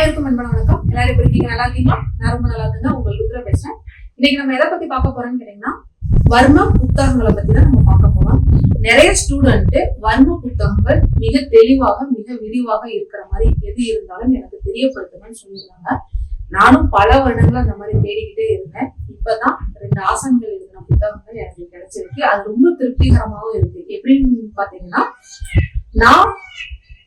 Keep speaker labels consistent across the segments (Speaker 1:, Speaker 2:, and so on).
Speaker 1: அனைவருக்கும் அன்பான வணக்கம் எல்லாரும் எப்படி இருக்கீங்க நல்லா இருக்கீங்களா நான் ரொம்ப நல்லா இருந்தா உங்க உத்தர பேசுறேன் இன்னைக்கு நம்ம எதை பத்தி பார்க்க போறோம்னு கேட்டீங்கன்னா வர்ம புத்தகங்களை பத்தி தான் நம்ம பார்க்க போறோம் நிறைய ஸ்டூடெண்ட் வர்ம புத்தகங்கள் மிக தெளிவாக மிக விரிவாக இருக்கிற மாதிரி எது இருந்தாலும் எனக்கு தெரியப்படுத்துங்கன்னு சொல்லியிருந்தாங்க நானும் பல வருடங்கள் அந்த மாதிரி தேடிக்கிட்டே இருந்தேன் இப்பதான் ரெண்டு ஆசனங்கள் எழுதின புத்தகங்கள் எனக்கு கிடைச்சிருக்கு அது ரொம்ப திருப்திகரமாகவும் இருக்கு எப்படின்னு பாத்தீங்கன்னா நான்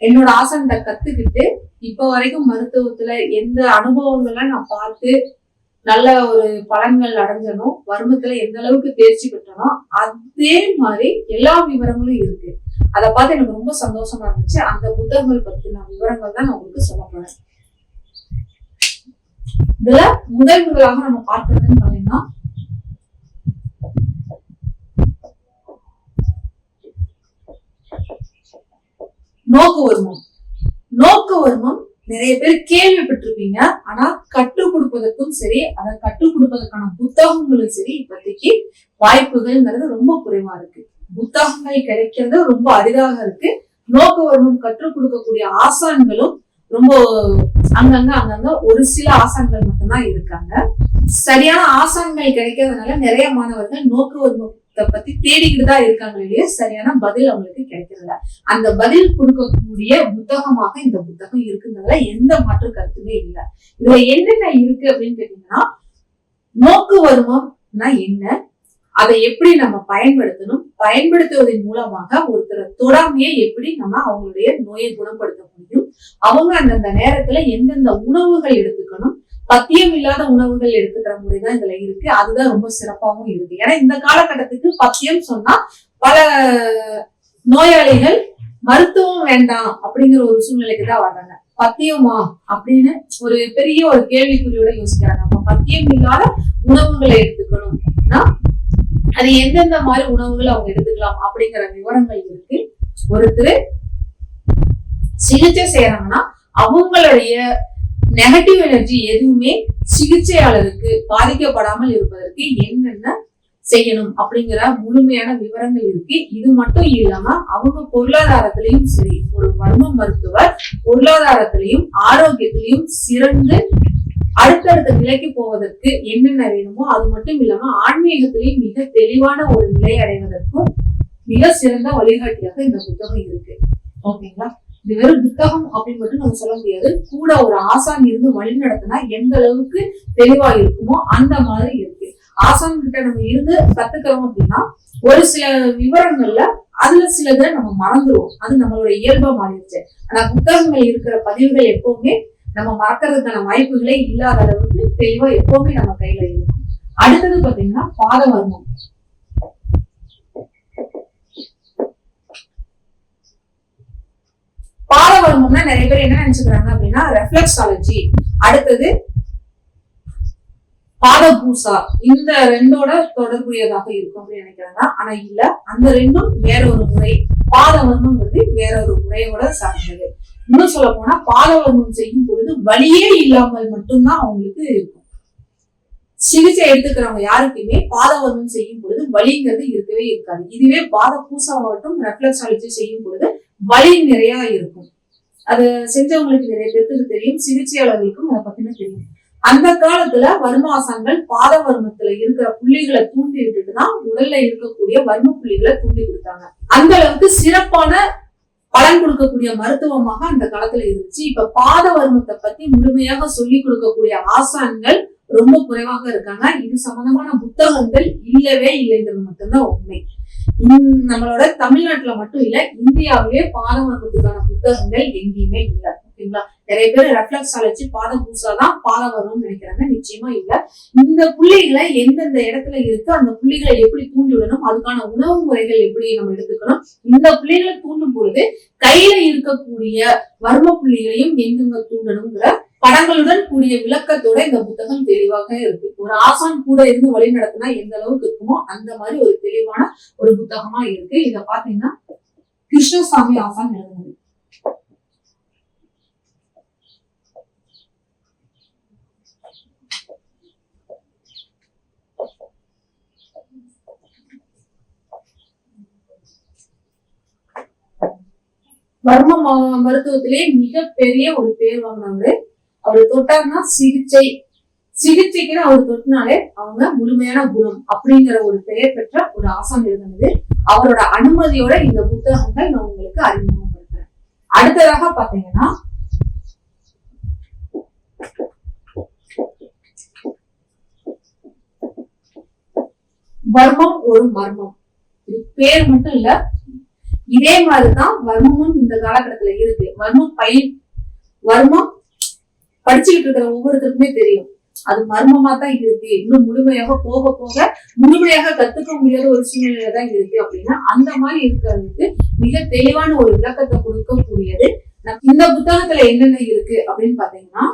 Speaker 1: என்னோட ஆசனத்தை கத்துக்கிட்டு இப்ப வரைக்கும் மருத்துவத்துல எந்த அனுபவங்களை நான் பார்த்து நல்ல ஒரு பலன்கள் அடைஞ்சனோ வருமத்துல எந்த அளவுக்கு தேர்ச்சி பெற்றனும் அதே மாதிரி எல்லா விவரங்களும் இருக்கு அதை பார்த்து எனக்கு ரொம்ப சந்தோஷமா இருந்துச்சு அந்த புத்தகங்கள் நான் விவரங்கள் தான் நான் உங்களுக்கு சொல்ல போறேன் இதுல முதல் முதலாக நம்ம பார்க்கறதுன்னு பாத்தீங்கன்னா நோக்கு உரிமம் நோக்கு உரிமம் நிறைய பேர் கேள்விப்பட்டிருப்பீங்க ஆனா கற்றுக் கொடுப்பதற்கும் சரி அதை கற்றுக் கொடுப்பதற்கான புத்தகங்களும் சரி இப்போதைக்கு வாய்ப்புகள்ங்கிறது ரொம்ப குறைவா இருக்கு புத்தகங்கள் கிடைக்கிறது ரொம்ப அரிதாக இருக்கு நோக்கு வருமம் கற்றுக் கொடுக்கக்கூடிய ஆசான்களும் ரொம்ப அங்கங்க அங்கங்க ஒரு சில ஆசான்கள் மட்டும்தான் இருக்காங்க சரியான ஆசான்கள் கிடைக்கிறதுனால நிறைய மாணவர்கள் நோக்கு வருமம் பத்தி தேடிக்கிட்டு தான் இருக்காங்களே சரியான பதில் அவங்களுக்கு கிடைக்கிறதுல அந்த பதில் கொடுக்கக்கூடிய புத்தகமாக இந்த புத்தகம் இருக்குங்கிறதுல எந்த மாற்று கருத்துமே இல்லை இதுல என்னென்ன இருக்கு அப்படின்னு கேட்டீங்கன்னா நோக்கு வருமம்னா என்ன அதை எப்படி நம்ம பயன்படுத்தணும் பயன்படுத்துவதன் மூலமாக ஒருத்தரை தொடாமையே எப்படி நம்ம அவங்களுடைய நோயை குணப்படுத்த முடியும் அவங்க அந்தந்த நேரத்துல எந்தெந்த உணவுகள் எடுத்துக்கணும் பத்தியம் இல்லாத உணவுகள் எடுத்துக்கிற முறைதான் தான் இதுல இருக்கு அதுதான் ரொம்ப சிறப்பாகவும் இருக்கு ஏன்னா இந்த காலகட்டத்துக்கு பத்தியம் சொன்னா பல நோயாளிகள் மருத்துவம் வேண்டாம் அப்படிங்கிற ஒரு சூழ்நிலைக்கு தான் வர்றாங்க பத்தியமா அப்படின்னு ஒரு பெரிய ஒரு கேள்விக்குறியோட யோசிக்கிறாங்க அப்ப பத்தியம் இல்லாத உணவுகளை எடுத்துக்கணும்னா அது எந்தெந்த மாதிரி உணவுகள் அவங்க எடுத்துக்கலாம் அப்படிங்கிற விவரங்கள் இருக்கு ஒருத்தர் சிகிச்சை செய்யறாங்கன்னா அவங்களுடைய நெகட்டிவ் எனர்ஜி எதுவுமே சிகிச்சையாளருக்கு பாதிக்கப்படாமல் இருப்பதற்கு என்னென்ன செய்யணும் அப்படிங்கிற முழுமையான விவரங்கள் இருக்கு இது மட்டும் இல்லாம அவங்க பொருளாதாரத்திலையும் சரி ஒரு வர்ம மருத்துவர் பொருளாதாரத்திலையும் ஆரோக்கியத்திலையும் சிறந்து அடுத்தடுத்த நிலைக்கு போவதற்கு என்னென்ன வேணுமோ அது மட்டும் இல்லாம ஆன்மீகத்திலையும் மிக தெளிவான ஒரு நிலை அடைவதற்கும் மிக சிறந்த வழிகாட்டியாக இந்த புத்தகம் இருக்கு ஓகேங்களா இது வெறும் புத்தகம் அப்படின்னு மட்டும் நம்ம சொல்ல முடியாது கூட ஒரு ஆசான் இருந்து வழி நடத்தினா எந்த அளவுக்கு தெளிவா இருக்குமோ அந்த மாதிரி இருக்கு ஆசான் கிட்ட நம்ம இருந்து கத்துக்கிறோம் அப்படின்னா ஒரு சில விவரங்கள்ல அதுல சிலதை நம்ம மறந்துடுவோம் அது நம்மளோட இயல்பா மாறிடுச்சு ஆனா புத்தகங்கள் இருக்கிற பதிவுகள் எப்பவுமே நம்ம மறக்கிறதுக்கான வாய்ப்புகளே இல்லாத அளவுக்கு தெளிவா எப்பவுமே நம்ம கையில இருக்கும் அடுத்தது பாத்தீங்கன்னா பாதவர்மம் ஹோமம்னா நிறைய பேர் என்ன நினைச்சுக்கிறாங்க அப்படின்னா ரெஃப்ளெக்ஸாலஜி அடுத்தது பாத பூசா இந்த ரெண்டோட தொடர்புடையதாக இருக்கும் அப்படின்னு நினைக்கிறாங்க ஆனா இல்ல அந்த ரெண்டும் வேற ஒரு முறை பாதவர்மம்ங்கிறது வேற ஒரு முறையோட சார்ந்தது இன்னும் சொல்ல போனா பாதவர்மம் செய்யும் பொழுது வழியே இல்லாமல் மட்டும்தான் அவங்களுக்கு இருக்கும் சிகிச்சை எடுத்துக்கிறவங்க யாருக்குமே பாதவர்மம் செய்யும் பொழுது வலிங்கிறது இருக்கவே இருக்காது இதுவே பாத மட்டும் ரெஃப்ளெக்ஸாலஜி செய்யும் பொழுது வலி நிறைய இருக்கும் அதை செஞ்சவங்களுக்கு நிறைய பேருக்கு தெரியும் சிகிச்சையாளர்களுக்கும் அதை பத்தின தெரியும் அந்த காலத்துல வர்மாசங்கள் பாத வர்மத்துல இருக்கிற புள்ளிகளை தூண்டி விட்டுட்டு தான் உடல்ல இருக்கக்கூடிய வர்ம புள்ளிகளை தூண்டி கொடுத்தாங்க அந்த அளவுக்கு சிறப்பான பலன் கொடுக்கக்கூடிய மருத்துவமாக அந்த காலத்துல இருந்துச்சு இப்ப பாத வர்மத்தை பத்தி முழுமையாக சொல்லி கொடுக்கக்கூடிய ஆசான்கள் ரொம்ப குறைவாக இருக்காங்க இது சம்பந்தமான புத்தகங்கள் இல்லவே இல்லைங்கிறது மட்டும்தான் உண்மை நம்மளோட தமிழ்நாட்டுல மட்டும் இல்ல இந்தியாவிலேயே பாதம் வருவதற்கான புத்தகங்கள் எங்கேயுமே இல்ல ஓகேங்களா நிறைய பேர் ரெஃப்ளக்ஸ் அழைச்சு பாதம் பூசாதான் பாதம் வரும்னு நினைக்கிறாங்க நிச்சயமா இல்ல இந்த புள்ளிகளை எந்தெந்த இடத்துல இருக்கு அந்த புள்ளிகளை எப்படி தூண்டி விடணும் அதுக்கான உணவு முறைகள் எப்படி நம்ம எடுத்துக்கணும் இந்த புள்ளிகளை தூண்டும் பொழுது கையில இருக்கக்கூடிய வர்ம புள்ளிகளையும் எங்கெங்க தூண்டணுங்கிற படங்களுடன் கூடிய விளக்கத்தோட இந்த புத்தகம் தெளிவாக இருக்கு ஒரு ஆசான் கூட இருந்து வழி நடத்தினா எந்த அளவுக்கு இருக்குமோ அந்த மாதிரி ஒரு தெளிவான ஒரு புத்தகமா இருக்கு இத பாத்தீங்கன்னா கிருஷ்ணசாமி ஆசான் எழுதுனது வர்ம மருத்துவத்திலே மிகப்பெரிய ஒரு பேர் வாங்கினாங்க அவரு தொட்டார்னா சிகிச்சை சிகிச்சைக்குன்னு அவர் தொட்டினாலே அவங்க முழுமையான குணம் அப்படிங்கிற ஒரு பெயர் பெற்ற ஒரு ஆசம் இருந்தது அவரோட அனுமதியோட இந்த புத்தகங்கள் நான் உங்களுக்கு அறிமுகப்படுத்துறேன் அடுத்ததாக பாத்தீங்கன்னா வர்மம் ஒரு மர்மம் இது பேர் மட்டும் இல்ல இதே மாதிரிதான் வர்மமும் இந்த காலகட்டத்துல இருக்கு வர்மம் பயிர் வர்மம் படிச்சுக்கிட்டு இருக்கிற ஒவ்வொருத்தருக்குமே தெரியும் அது மர்மமா தான் இருக்கு இன்னும் முழுமையாக போக போக முழுமையாக கத்துக்க முடியாத ஒரு சூழ்நிலை தான் இருக்கு அப்படின்னா அந்த மாதிரி இருக்கிறதுக்கு மிக தெளிவான ஒரு விளக்கத்தை கொடுக்கக்கூடியது இந்த புத்தகத்துல என்னென்ன இருக்கு அப்படின்னு பாத்தீங்கன்னா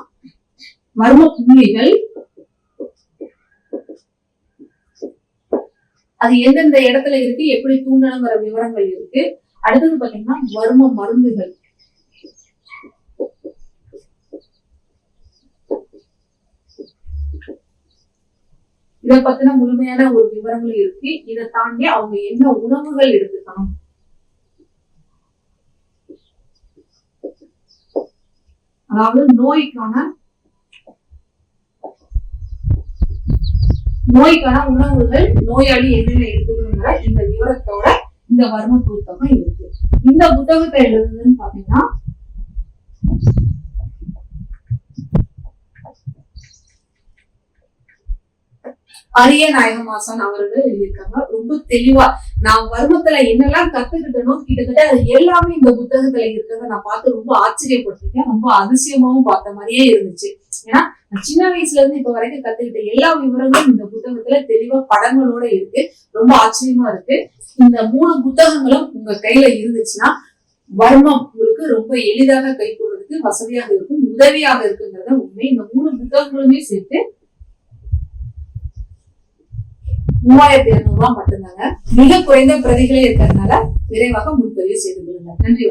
Speaker 1: மர்ம புள்ளிகள் அது எந்தெந்த இடத்துல இருக்கு எப்படி தூண்டணுங்கிற விவரங்கள் இருக்கு அடுத்தது பாத்தீங்கன்னா மர்ம மருந்துகள் இதை பத்தின முழுமையான ஒரு விவரங்கள் இருக்கு இதை தாண்டி அவங்க என்ன உணவுகள் எடுத்துக்கணும் அதாவது நோய்க்கான நோய்க்கான உணவுகள் நோயாளி என்னென்ன எடுத்துக்கணுங்கிற இந்த விவரத்தோட இந்த வர்ம புத்தகம் இருக்கு இந்த புத்தகத்தை எழுதுன்னு பாத்தீங்கன்னா அரிய நாயகமாசன் அவர்கள் எழுதியிருக்காங்க ரொம்ப தெளிவா நான் மர்மத்துல என்னெல்லாம் கத்துக்கிட்டனோ கிட்டத்தட்ட அது எல்லாமே இந்த புத்தகத்துல இருக்கிறத நான் பார்த்து ரொம்ப ஆச்சரியப்பட்டிருக்கேன் ரொம்ப அதிசயமாவும் பார்த்த மாதிரியே இருந்துச்சு ஏன்னா சின்ன வயசுல இருந்து இப்ப வரைக்கும் கத்துக்கிட்ட எல்லா விவரங்களும் இந்த புத்தகத்துல தெளிவா படங்களோட இருக்கு ரொம்ப ஆச்சரியமா இருக்கு இந்த மூணு புத்தகங்களும் உங்க கையில இருந்துச்சுன்னா வர்மம் உங்களுக்கு ரொம்ப எளிதாக கை கொள்றதுக்கு வசதியாக இருக்கும் உதவியாக இருக்குங்கிறத உண்மை இந்த மூணு புத்தகங்களுமே சேர்த்து மூவாயிரத்தி இருநூறு ரூபாய் மட்டும்தாங்க மிக குறைந்த பிரதிகளே இருக்கிறதுனால விரைவாக முன்பதிவு செய்து கொள்ளுங்க நன்றி